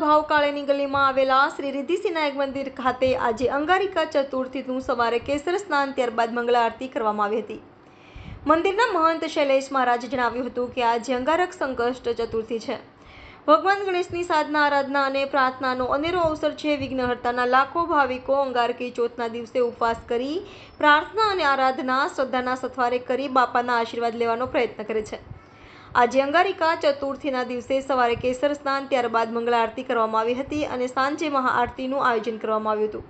ભાવકાળેની ગલીમાં આવેલા શ્રી રિદ્ધિ નાયક મંદિર ખાતે આજે અંગારિકા ચતુર્થીનું સવારે કેસર સ્નાન ત્યારબાદ મંગળા આરતી કરવામાં આવી હતી. મંદિરના મહંત શૈલેષ મહારાજે જણાવ્યું હતું કે આજે અંગારક સંકષ્ટ ચતુર્થી છે. ભગવાન ગણેશની સાધના, આરાધના અને પ્રાર્થનાનો અનેરો અવસર છે. વિઘ્નહર્તાના લાખો ભાવિકો અંગારકી ચોથના દિવસે ઉપવાસ કરી પ્રાર્થના અને આરાધના, શ્રદ્ધાના સથવારે કરી બાપાના આશીર્વાદ લેવાનો પ્રયત્ન કરે છે. આજે અંગારિકા ચતુર્થીના દિવસે સવારે કેસર સ્નાન, ત્યારબાદ મંગળા આરતી કરવામાં આવી હતી અને સાંજે મહાઆરતીનું આયોજન કરવામાં આવ્યું હતું.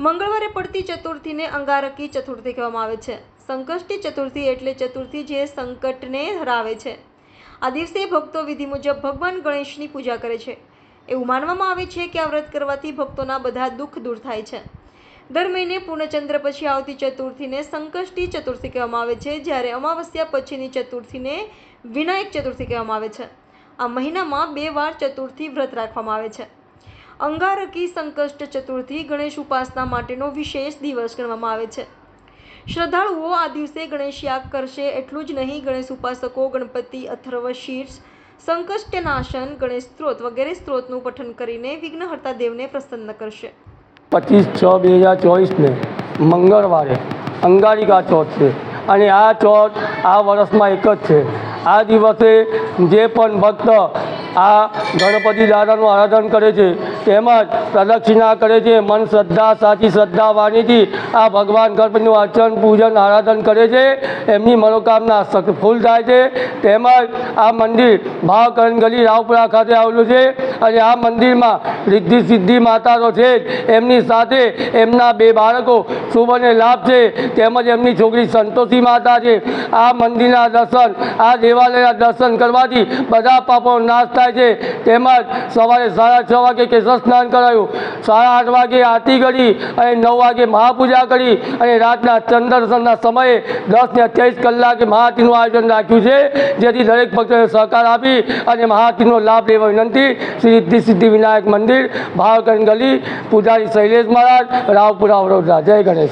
મંગળવારે પડતી ચતુર્થીને અંગારકી ચતુર્થી કહેવામાં આવે છે. સંકષ્ટી ચતુર્થી એટલે ચતુર્થી જે સંકટને હરાવે છે. આ દિવસે ભક્તો વિધિ મુજબ ભગવાન ગણેશની પૂજા કરે છે. એવું માનવામાં આવે છે કે આ વ્રત કરવાથી ભક્તોના બધા દુઃખ દૂર થાય છે. દર મહિને પૂર્ણચંદ્ર પછી આવતી ચતુર્થીને સંકષ્ટી ચતુર્થી કહેવામાં આવે છે, જ્યારે અમાવસ્યા પછીની ચતુર્થીને વિનાયક ચતુર્થી કહેવામાં આવે છે. આ મહિનામાં બે વાર ચતુર્થી વ્રત રાખવામાં આવે છે. અંગારકી સંકષ્ટ ચતુર્થી ગણેશ ઉપાસના માટેનો વિશેષ દિવસ ગણવામાં આવે છે. શ્રદ્ધાળુઓ આ દિવસે ગણેશ યાગ કરશે એટલું જ નહીં, ગણેશ ઉપાસકો, ગણપતિ, અથર્વ, શીર્ષ, સંકષ્ટનાશન, ગણેશ સ્ત્રોત વગેરે સ્ત્રોતનું પઠન કરીને વિઘ્નહર્તા દેવને પ્રસન્ન કરશે. પચીસ છ બે હજાર ચોવીસને મંગળવારે અંગારિકા ચોથ છે. અને આ ચોથ આ વર્ષમાં એક જ છે. આ દિવસે જે પણ ભક્ત આ ગણપતિ દાદાનું આરાધન કરે છે તેમજ પ્રદક્ષિણા કરે છે, મન શ્રદ્ધા, સાચી શ્રદ્ધા વાણીથી આ ભગવાન ગણપતિનું અર્ચન, પૂજન, આરાધન કરે છે. એમની મનોકામના સફળ થાય છે. તેમજ આ મંદિર ભાવકરણ ગલી રાવપુરા ખાતે આવેલું છે અને આ મંદિરમાં રિદ્ધિ સિદ્ધિ માતાનો છે એમની સાથે એમના બે બાળકો શુભને લાભ છે. તેમજ એમની છોકરી સંતોષી માતા છે. આ મંદિરના દર્શન, આ દેવાલયના દર્શન કરવાથી બધા પાપો નાશ થાય છે. તેમજ સવારે સાડા છ વાગે સ્નાન કરાયું. સાડા આઠ વાગે આરતી કરી અને નવ વાગે મહાપૂજા કરી અને રાતના ચંદ્રદર્શનના સમયે દસ ને અઠ્યાવીસ કલાકે મહાઆરતીનું આયોજન રાખ્યું છે, જેથી દરેક ભક્તોને સહકાર આપી અને મહાઆરતીનો લાભ લેવા વિનંતી. શ્રી સિદ્ધિ સિદ્ધિ વિનાયક મંદિર ભાવકન ગલી પૂજારી શૈલેષ મહારાજ, રાવપુરા વડોદરા. જય ગણેશ.